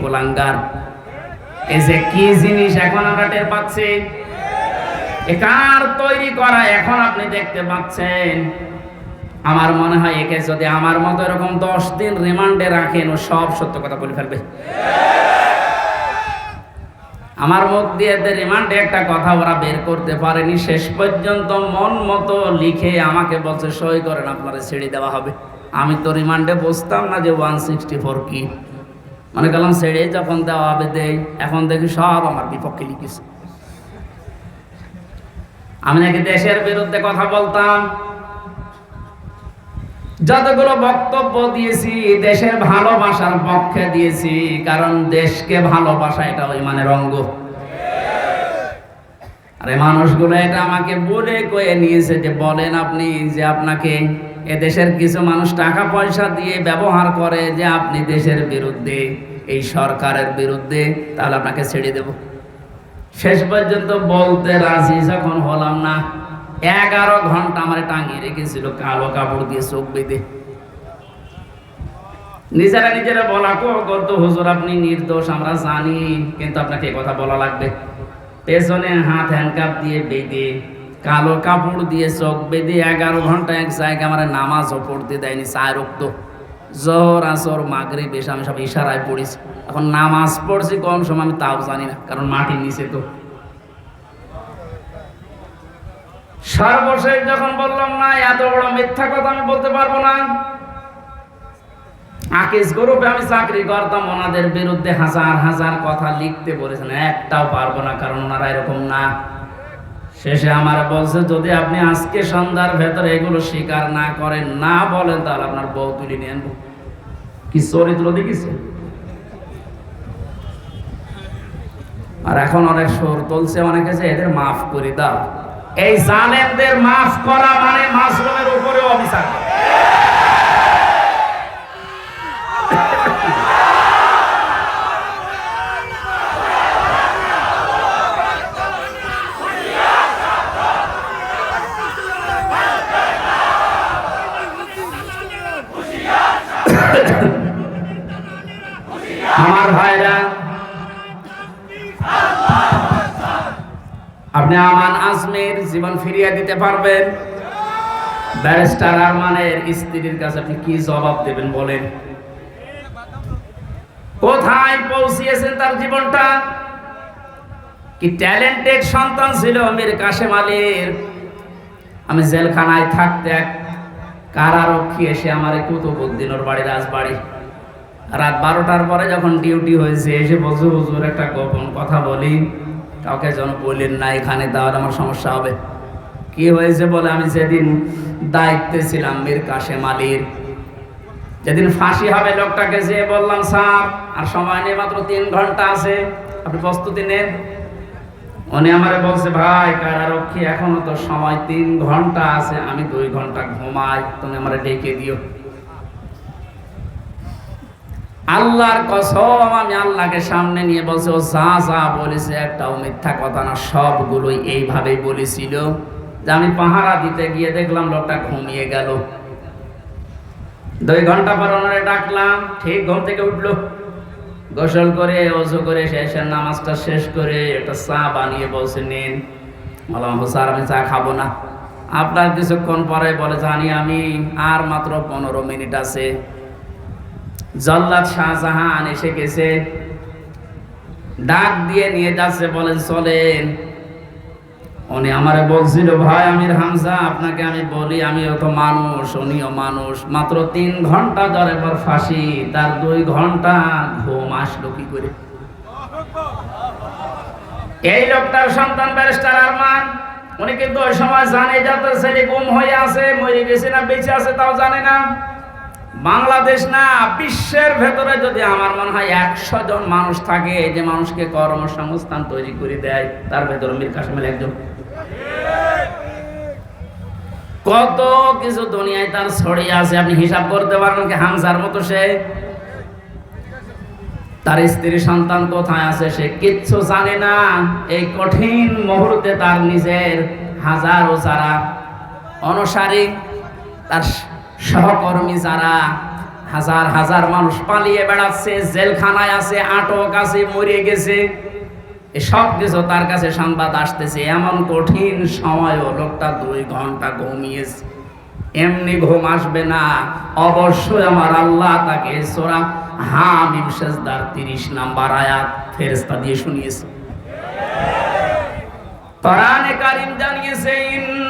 কোলাঙ্গার। এই যে কি জিনিস এখন আমরা টের পাচ্ছি? এ কার তৈরি করা এখন আপনি দেখতে পাচ্ছেন? আমার মনে হয় একে যদি আমার মতো এরকম দশ দিন রিমান্ডে রাখেন, ও সব সত্য কথা বলে ফেলবে। আমার মুখ দিয়ে রিমান্ডে একটা কথা ওরা বের করতে পারেনি, শেষ পর্যন্ত মন মতো লিখে আমাকে বলছে, সই করেন, আপনারা ছেড়ে দেওয়া হবে। আমি তো রিমান্ডে বসতাম না যে ওয়ান সিক্সটি ফোর কি। মনে করলাম ছেড়ে যখন দেওয়া হবে, দেই। এখন দেখি সব আমার বিপক্ষে লিখেছে। আমি নাকি দেশের বিরুদ্ধে কথা বলতাম। যতগুলো বক্তব্য দিয়েছি, দেশের ভালোবাসার পক্ষে দিয়েছি, কারণ দেশকে ভালোবাসা এটা ওই মানে অঙ্গ। আরে মানুষগুলো এটা আমাকে বলে কয়ে নিয়েছে যে, বলেন আপনি যে আপনাকে এ দেশের কিছু মানুষ টাকা পয়সা দিয়ে ব্যবহার করে যে আপনি দেশের বিরুদ্ধে এই সরকারের বিরুদ্ধে, তাহলে আপনাকে ছেড়ে দেব। শেষ পর্যন্ত বলতে রাজি যখন হলাম না, এগারো ঘণ্টা আমার টাঙিয়ে রেখেছিল কালো কাপড় দিয়ে চোখ বেঁধে। নিজেরা নিজেরা বলা, কো করতো হুজুর, আপনি নির্দোষ, আমরা জানি, কিন্তু আপনাকে কথা বলা লাগবে। পেছনে হাত হ্যান্ডকাপ দিয়ে বেঁধে, কালো কাপড় দিয়ে চোখ বেঁধে এগারো ঘণ্টা এক জায়গায় আমার নামাজও পড়তে দেয়নি, চায় রক্ত। জহর, আসর মাগরে বেশ আমি সব ইশারায় পড়েছি। এখন নামাজ পড়ছি কম সময়, আমি তাও জানি না, কারণ মাটির নিচে তো। সর্বশেষ যখন বললাম, না, এত বড় মিথ্যা কথা আমি বলতে পারব না। আকেশ গ্রুপে আমি চাকরি করতাম, ওনাদের বিরুদ্ধে হাজার হাজার কথা লিখতে বলেছেন, একটাও পারব না, কারণ ওনারা এরকম না। শেষে আমার বলছে, যদি আপনি আজকে সন্ধ্যার ভেতরে এগুলো স্বীকার না করেন, না বলেন, তাহলে আপনার বউ তুলি নিয়ে আনব। কি চরিত্র দেখিছে? আর এখন অনেক সর তুলছে, অনেকে এদের মাফ করে দাও। এই জানেনদের মাফ করা মানে মাসরুমের উপরে অবিচার করা। আমার ভাইরা, আপনি আমান আজমের জীবন ফিরিয়ে দিতে পারবেন। ব্যারিস্টার আরমানের স্ত্রীর কাছে আপনি কি জবাব দেবেন বলেন? কোথায় পৌঁছিয়েছেন তার জীবনটা? কি ট্যালেন্টেড সন্তান ছিল মীর কাশেম আলীর? আমি জেলখানায় থাকতে এক কারারক্ষী এসে আমার কুতুবুদ্দিন ওর বাড়ি রাজবাড়ি? রাত বারোটার পরে যখন ডিউটি হয়েছে, এসে বলছে, হুজুর, একটা গোপন কথা বলি। কাউকে যেন বললেন না এখানে দেওয়ার আমার সমস্যা হবে। কি হয়েছে বলে আমি যেদিন দায়িত্বে ছিলাম, মীর কাশেম আলীর, যেদিন ফাঁসি হবে লোকটাকে যেয়ে বললাম, স্যার, আর সময় নেই, মাত্র তিন ঘণ্টা আছে। আপনি প্রস্তুতি নেন। উনি আমারে বলছে, ভাই, কারারক্ষী, এখনও তো সময়, তিন ঘণ্টা আছে, আমি দুই ঘণ্টা ঘুমাই, তুমি আমারে ডেকে দিও। আল্লাহর কসম, আমি আল্লাহকে সামনে নিয়ে বলছে, ও যা যা বলেছে, একটাও মিথ্যা কথা না, সবগুলোই এইভাবেই বলেছিল। যে আমি পাহারা দিতে গিয়ে দেখলাম, লোকটা ঘুমিয়ে গেল। দুই ঘণ্টা পর ওনারে ডাকলাম, ঠিক ঘুম থেকে উঠল। গোসল করে, অজু করে, শেষের নামাজটা শেষ করে একটা চা বানিয়ে বলছে, নিন। বললাম স্যার, আমি চা খাব না। আপনার কিছুক্ষণ পরে বলে, জানি আমি আর মাত্র পনেরো মিনিট আছে। জল্লাদ শাহজাহান এসে গেছে, ডাক দিয়ে নিয়ে যাচ্ছে, বলেন, চলেন। উনি আমারে বলছিল, ভাই আমির হামজা, আপনাকে আমি বলি, আমিও তো মানুষ, উনিও মানুষ। মাত্র তিন ঘণ্টা ধরে পর ফাঁসি, তার দুই ঘণ্টা ঘুম আসলো কি করে? এই লোকটার সন্তান ব্যারিস্টার আরমান, উনি কিন্তু ওই সময় জানে যে তার ছেলে গুম হয়ে আছে, মরে গেছে না বেঁচে আছে তাও জানে না। বাংলাদেশ না, বিশ্বের ভেতরে যদি আমার মনে হয় একশো জন মানুষ থাকে যে মানুষকে কর্মসংস্থান তৈরি করে দেয়, তার ভেতরে মীর কাসেমের একজন। কত কিছু দুনিয়ায় তার ছড়িয়ে আছে, আপনি হিসাব করতে পারেন কি হামজার মতো সে? তার স্ত্রী সন্তান কোথায় আছে সে কিচ্ছু জানে না। এই কঠিন মুহূর্তে তার নিজের হাজারো যারা অনুসারী, তার সহকর্মী যারা হাজার হাজার মানুষ পালিয়ে বেড়াচ্ছে, জেলখানায় আছে, আটক আছে, মরে গেছে সব কিছু তার কাছে সংবাদ আসতেছে। এমন কঠিন সময়ও লোকটা দুই ঘণ্টা ঘুমিয়েছে। এমনি ঘুম আসবে না। অবশ্যই আমার আল্লাহ তাকে সোরা হামিম সেজদার তিরিশ নাম্বার আয়াত ফেরেস্তা দিয়ে শুনিয়েছে। কোরআনে কারীম জানিয়েছে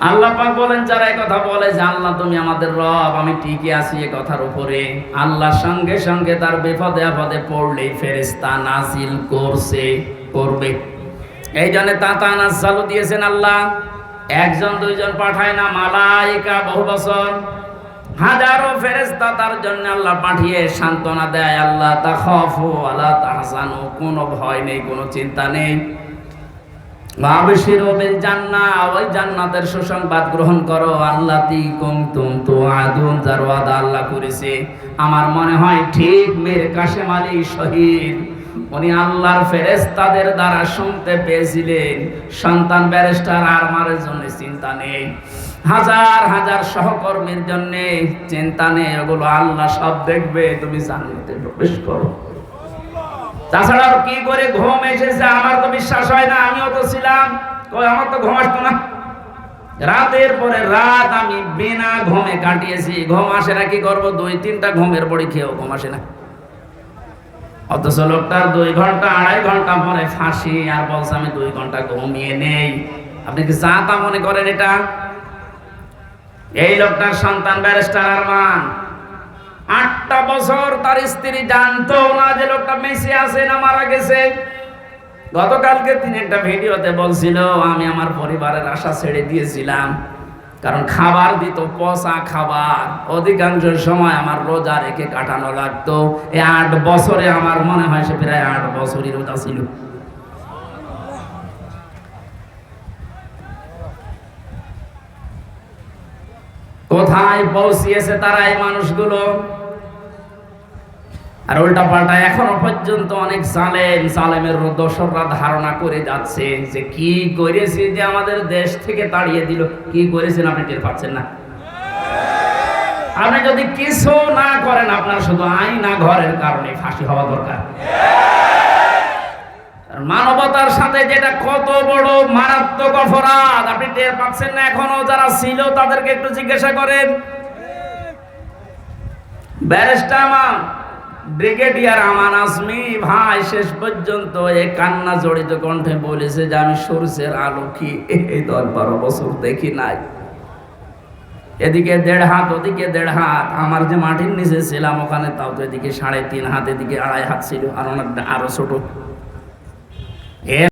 আল্লাহ পাক বলেন, যারা এই কথা বলে যে, আল্লাহ, তুমি আমাদের রব, আমি ঠিকই আছি এই কথার উপরে। আল্লাহর সঙ্গে সঙ্গে তার বিপদে আপদে পড়লেই ফেরেশতা নাজিল করছে, করবে। এই জন্য তাতা নাজালু দিয়েছেন আল্লাহ, একজন, দুইজন পাঠায় না, মালাইকা বহু বছর। হাজারো ফেরেশতা তার জন্য আল্লাহ পাঠিয়ে সান্ত্বনা দেয়, আল্লাহ তাখাফু আলা তাহজানু কোনো ভয় নেই, কোনো চিন্তা নেই। আমার মনে হয় ঠিক মীর কাশেম আলী শহীদ, উনি আল্লাহর ফেরেশতাদের দ্বারা শুনতে পেয়েছিলেন। সন্তান ব্যারিস্টার আরমারের জন্য চিন্তা নেই। হাজার হাজার সহকর্মীর জন্য চিন্তা নেই। ওগুলো আল্লাহ সব দেখবে, তুমি জান্নাতে প্রবেশ করো। তাছাড়া কি করে ঘুম এসেছে আমার তো বিশ্বাস হয় না, আমিও তো ছিলাম। আমার তো ঘুম আসতো না। রাতের পরে রাত আমি বিনা ঘুমে কাটিয়েছি। ঘুম আসে না, কি করব? দুই, তিনটা ঘুমের পরে খেয়েও ঘুম আসে না। অথচ লোকটার দুই ঘণ্টা, আড়াই ঘণ্টা পরে ফাঁসি, আর বলছে, আমি দুই ঘণ্টা ঘুমিয়ে নেই। আপনি কি যা তা মনে করেন এটা? এই লোকটার সন্তান ব্যারিস্টার আরমান। আটটা বছর তার স্ত্রী জানতো না যে লোকটা মেসে আছে না মারা গেছে। গতকালকে তিনি একটা ভিডিওতে বলছিল, আমি আমার পরিবারের আশা ছেড়ে দিয়েছিলাম। কারণ খাবার দিত, পচা খাবার। অধিকাংশ সময় আমার রোজা রেখে কাটানো লাগতো। এই আট বছরে আমার মনে হয় সে প্রায় আট বছরই রোজা ছিল। কোথায় পৌঁছিয়েছে তারা এই মানুষগুলো। আর উল্টা পাল্টা এখনও পর্যন্ত অনেক সালেম সালেমের দোসররা ধারণা করে যাচ্ছে যে কি করেছি যে আমাদের দেশ থেকে তাড়িয়ে দিল। কি করেছেন আপনি টের পাচ্ছেন না? আপনি যদি কিছু না করেন, আপনার শুধু আইনা ঘরের কারণে ফাঁসি হওয়া দরকার। মানবতার সাথে যেটা কত বড় মারাত্মক অপরাধ, আপনি টের পাচ্ছেন না এখনও? যারা ছিল, তাদেরকে একটু জিজ্ঞাসা করেন। ব্যারিস্টার আমার ব্রিগেডিয়ার আমান আজমি ভাই, শেষ পর্যন্ত এই কান্না জড়িত কণ্ঠে বলেছে যে, আমি সূর্যের আলো কি এই দশ বারো বছর দেখি নাই? এদিকে দেড় হাত, ওদিকে দেড় হাত। আমার যে মাটির নিচে ছিলাম, ওখানে তাও তো এদিকে সাড়ে তিন হাত, এদিকে আড়াই হাত ছিল, আর অনেক আরও ছোট। ಏನ್